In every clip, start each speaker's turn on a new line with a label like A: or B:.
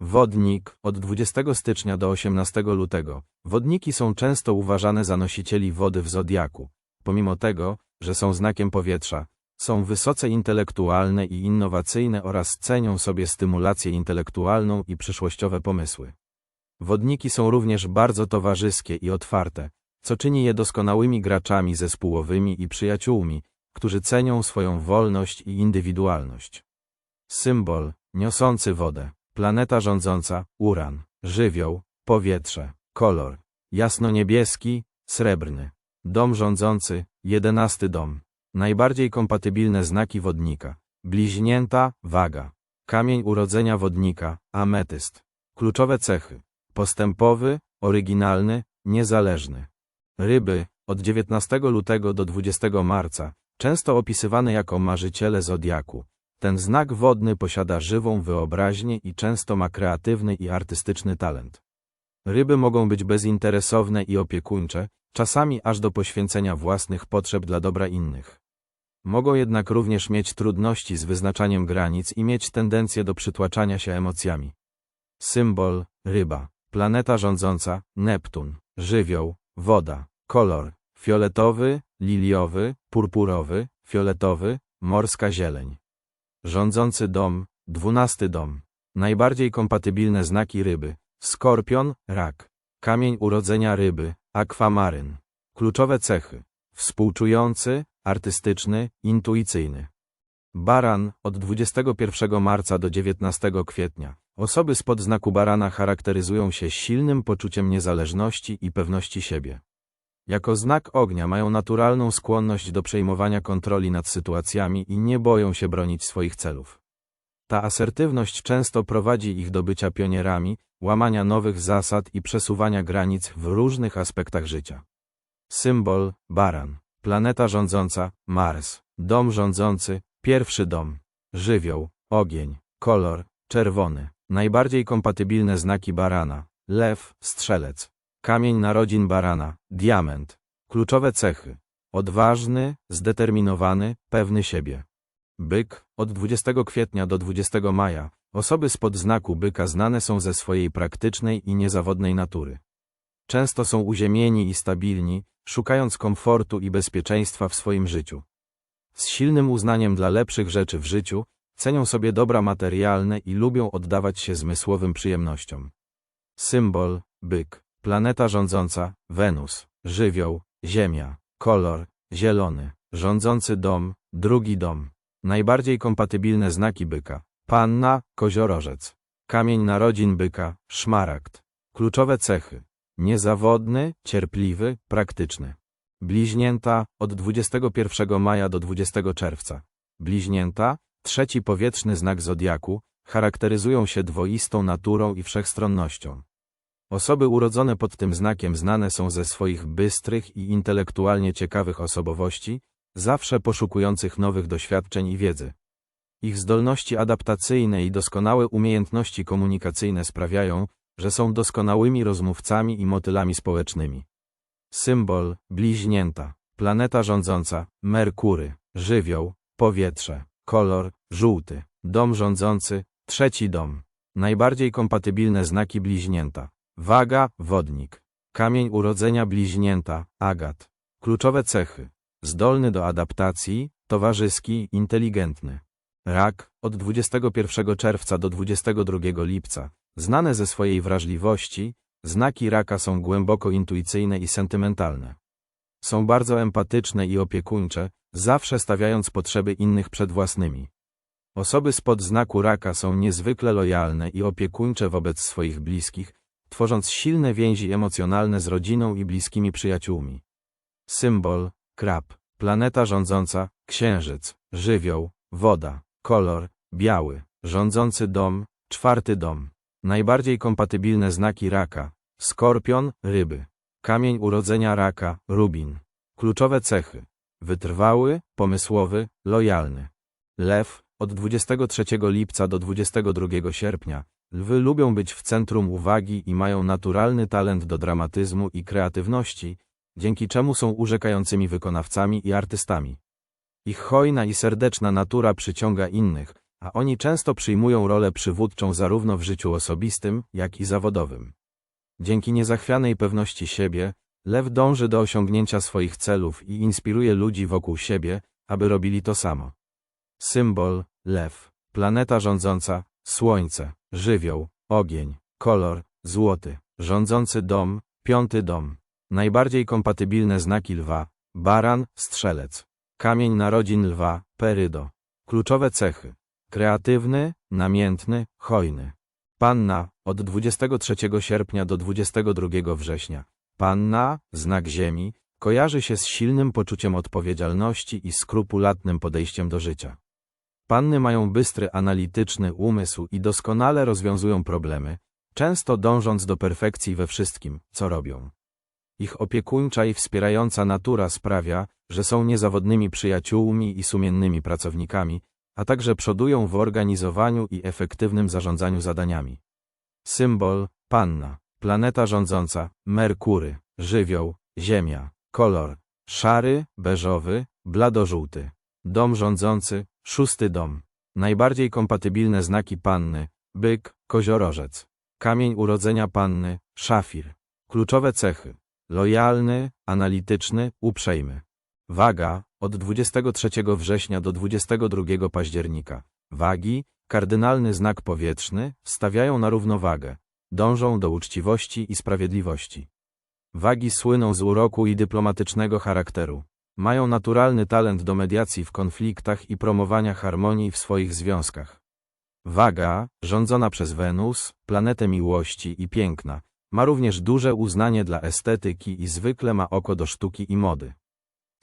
A: Wodnik od 20 stycznia do 18 lutego. Wodniki są często uważane za nosicieli wody w zodiaku. Pomimo tego, że są znakiem powietrza, są wysoce intelektualne i innowacyjne oraz cenią sobie stymulację intelektualną i przyszłościowe pomysły. Wodniki są również bardzo towarzyskie i otwarte, co czyni je doskonałymi graczami zespołowymi i przyjaciółmi, którzy cenią swoją wolność i indywidualność. Symbol, niosący wodę, planeta rządząca, uran, żywioł, powietrze, kolor, jasno-niebieski, srebrny, dom rządzący, jedenasty dom, najbardziej kompatybilne znaki wodnika, bliźnięta, waga, kamień urodzenia wodnika, ametyst, kluczowe cechy, postępowy, oryginalny, niezależny. Ryby, od 19 lutego do 20 marca, często opisywane jako marzyciele zodiaku. Ten znak wodny posiada żywą wyobraźnię i często ma kreatywny i artystyczny talent. Ryby mogą być bezinteresowne i opiekuńcze, czasami aż do poświęcenia własnych potrzeb dla dobra innych. Mogą jednak również mieć trudności z wyznaczaniem granic i mieć tendencję do przytłaczania się emocjami. Symbol ryba, planeta rządząca, Neptun, żywioł, woda, kolor fioletowy, liliowy, purpurowy, fioletowy, morska zieleń. Rządzący dom, dwunasty dom. Najbardziej kompatybilne znaki ryby. Skorpion, rak. Kamień urodzenia ryby, akwamaryn. Kluczowe cechy. Współczujący, artystyczny, intuicyjny. Baran, od 21 marca do 19 kwietnia. Osoby spod znaku barana charakteryzują się silnym poczuciem niezależności i pewności siebie. Jako znak ognia mają naturalną skłonność do przejmowania kontroli nad sytuacjami i nie boją się bronić swoich celów. Ta asertywność często prowadzi ich do bycia pionierami, łamania nowych zasad i przesuwania granic w różnych aspektach życia. Symbol baran, planeta rządząca Mars, dom rządzący, pierwszy dom, żywioł, ogień, kolor czerwony, najbardziej kompatybilne znaki barana, lew, strzelec. Kamień narodzin barana, diament. Kluczowe cechy. Odważny, zdeterminowany, pewny siebie. Byk, od 20 kwietnia do 20 maja. Osoby spod znaku byka znane są ze swojej praktycznej i niezawodnej natury. Często są uziemieni i stabilni, szukając komfortu i bezpieczeństwa w swoim życiu. Z silnym uznaniem dla lepszych rzeczy w życiu, cenią sobie dobra materialne i lubią oddawać się zmysłowym przyjemnościom. Symbol, byk. Planeta rządząca, Wenus, żywioł, Ziemia, kolor, zielony, rządzący dom, drugi dom. Najbardziej kompatybilne znaki byka. Panna, koziorożec. Kamień narodzin byka, szmaragd. Kluczowe cechy. Niezawodny, cierpliwy, praktyczny. Bliźnięta, od 21 maja do 20 czerwca. Bliźnięta, trzeci powietrzny znak zodiaku, charakteryzują się dwoistą naturą i wszechstronnością. Osoby urodzone pod tym znakiem znane są ze swoich bystrych i intelektualnie ciekawych osobowości, zawsze poszukujących nowych doświadczeń i wiedzy. Ich zdolności adaptacyjne i doskonałe umiejętności komunikacyjne sprawiają, że są doskonałymi rozmówcami i motylami społecznymi. Symbol bliźnięta, planeta rządząca, Merkury, żywioł, powietrze, kolor żółty, dom rządzący, trzeci dom. Najbardziej kompatybilne znaki bliźnięta. Waga, wodnik. Kamień urodzenia bliźnięta, agat. Kluczowe cechy. Zdolny do adaptacji, towarzyski, inteligentny. Rak, od 21 czerwca do 22 lipca. Znane ze swojej wrażliwości, znaki raka są głęboko intuicyjne i sentymentalne. Są bardzo empatyczne i opiekuńcze, zawsze stawiając potrzeby innych przed własnymi. Osoby spod znaku raka są niezwykle lojalne i opiekuńcze wobec swoich bliskich, tworząc silne więzi emocjonalne z rodziną i bliskimi przyjaciółmi. Symbol, krab, planeta rządząca, księżyc, żywioł, woda, kolor, biały, rządzący dom, czwarty dom. Najbardziej kompatybilne znaki raka, skorpion, ryby. Kamień urodzenia raka, rubin. Kluczowe cechy. Wytrwały, pomysłowy, lojalny. Lew, od 23 lipca do 22 sierpnia, Lwy lubią być w centrum uwagi i mają naturalny talent do dramatyzmu i kreatywności, dzięki czemu są urzekającymi wykonawcami i artystami. Ich hojna i serdeczna natura przyciąga innych, a oni często przyjmują rolę przywódczą zarówno w życiu osobistym, jak i zawodowym. Dzięki niezachwianej pewności siebie, lew dąży do osiągnięcia swoich celów i inspiruje ludzi wokół siebie, aby robili to samo. Symbol, lew, planeta rządząca, słońce, żywioł, ogień, kolor, złoty, rządzący dom, piąty dom. Najbardziej kompatybilne znaki lwa, baran, strzelec. Kamień narodzin lwa, perydo. Kluczowe cechy. Kreatywny, namiętny, hojny. Panna, od 23 sierpnia do 22 września. Panna, znak ziemi, kojarzy się z silnym poczuciem odpowiedzialności i skrupulatnym podejściem do życia. Panny mają bystry analityczny umysł i doskonale rozwiązują problemy, często dążąc do perfekcji we wszystkim, co robią. Ich opiekuńcza i wspierająca natura sprawia, że są niezawodnymi przyjaciółmi i sumiennymi pracownikami, a także przodują w organizowaniu i efektywnym zarządzaniu zadaniami. Symbol, panna, planeta rządząca, Merkury, żywioł, Ziemia, kolor, szary, beżowy, bladożółty. Dom rządzący, szósty dom. Najbardziej kompatybilne znaki panny, byk, koziorożec. Kamień urodzenia panny, szafir. Kluczowe cechy. Lojalny, analityczny, uprzejmy. Waga, od 23 września do 22 października. Wagi, kardynalny znak powietrzny, stawiają na równowagę. Dążą do uczciwości i sprawiedliwości. Wagi słyną z uroku i dyplomatycznego charakteru. Mają naturalny talent do mediacji w konfliktach i promowania harmonii w swoich związkach. Waga, rządzona przez Wenus, planetę miłości i piękna, ma również duże uznanie dla estetyki i zwykle ma oko do sztuki i mody.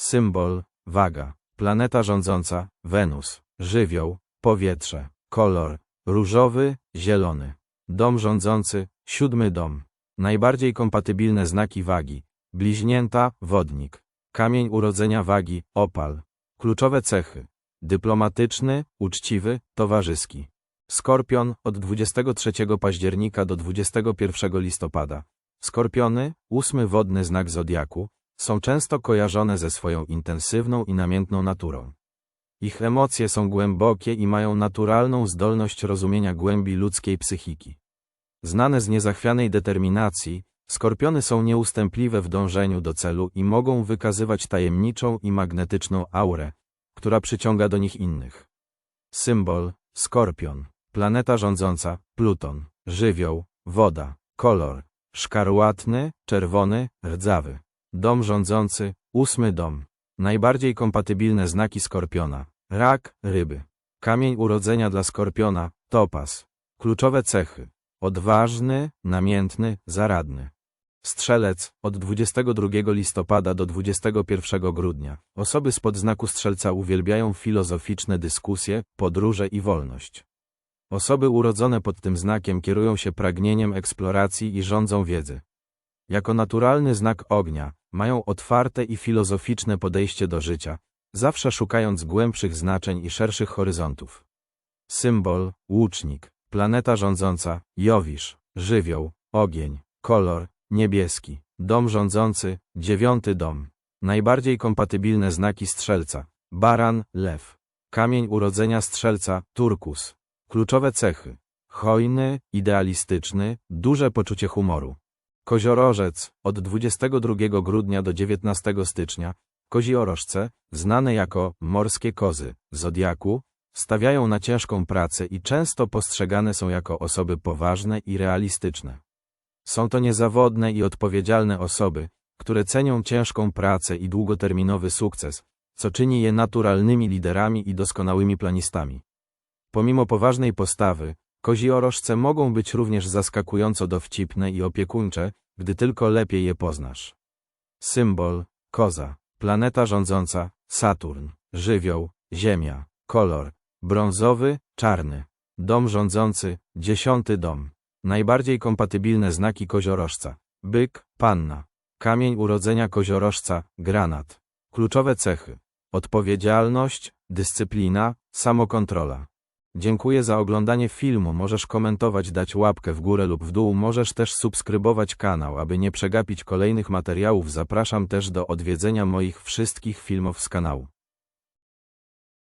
A: Symbol, waga, planeta rządząca, Wenus, żywioł, powietrze, kolor, różowy, zielony. Dom rządzący, siódmy dom. Najbardziej kompatybilne znaki wagi, bliźnięta, wodnik. Kamień urodzenia wagi, opal. Kluczowe cechy. Dyplomatyczny, uczciwy, towarzyski. Skorpion od 23 października do 21 listopada. Skorpiony, ósmy wodny znak zodiaku, są często kojarzone ze swoją intensywną i namiętną naturą. Ich emocje są głębokie i mają naturalną zdolność rozumienia głębi ludzkiej psychiki. Znane z niezachwianej determinacji, skorpiony są nieustępliwe w dążeniu do celu i mogą wykazywać tajemniczą i magnetyczną aurę, która przyciąga do nich innych. Symbol Skorpion, planeta rządząca, Pluton, żywioł, woda, kolor, szkarłatny, czerwony, rdzawy. Dom rządzący, ósmy dom. Najbardziej kompatybilne znaki skorpiona. Rak, ryby. Kamień urodzenia dla skorpiona, topas. Kluczowe cechy. Odważny, namiętny, zaradny. Strzelec, od 22 listopada do 21 grudnia. Osoby spod znaku strzelca uwielbiają filozoficzne dyskusje, podróże i wolność. Osoby urodzone pod tym znakiem kierują się pragnieniem eksploracji i rządzą wiedzy. Jako naturalny znak ognia, mają otwarte i filozoficzne podejście do życia, zawsze szukając głębszych znaczeń i szerszych horyzontów. Symbol, łucznik, planeta rządząca, Jowisz, żywioł, ogień, kolor, niebieski, dom rządzący, dziewiąty dom. Najbardziej kompatybilne znaki strzelca, baran, lew. Kamień urodzenia strzelca, turkus. Kluczowe cechy, hojny, idealistyczny, duże poczucie humoru. Koziorożec, od 22 grudnia do 19 stycznia, koziorożce, znane jako morskie kozy, zodiaku, stawiają na ciężką pracę i często postrzegane są jako osoby poważne i realistyczne. Są to niezawodne i odpowiedzialne osoby, które cenią ciężką pracę i długoterminowy sukces, co czyni je naturalnymi liderami i doskonałymi planistami. Pomimo poważnej postawy, koziorożce mogą być również zaskakująco dowcipne i opiekuńcze, gdy tylko lepiej je poznasz. Symbol, koza, planeta rządząca, Saturn, żywioł, Ziemia, kolor, brązowy, czarny, dom rządzący, dziesiąty dom. Najbardziej kompatybilne znaki koziorożca, byk, panna, kamień urodzenia koziorożca, granat. Kluczowe cechy, odpowiedzialność, dyscyplina, samokontrola. Dziękuję za oglądanie filmu, możesz komentować, dać łapkę w górę lub w dół, możesz też subskrybować kanał, aby nie przegapić kolejnych materiałów. Zapraszam też do odwiedzenia moich wszystkich filmów z kanału.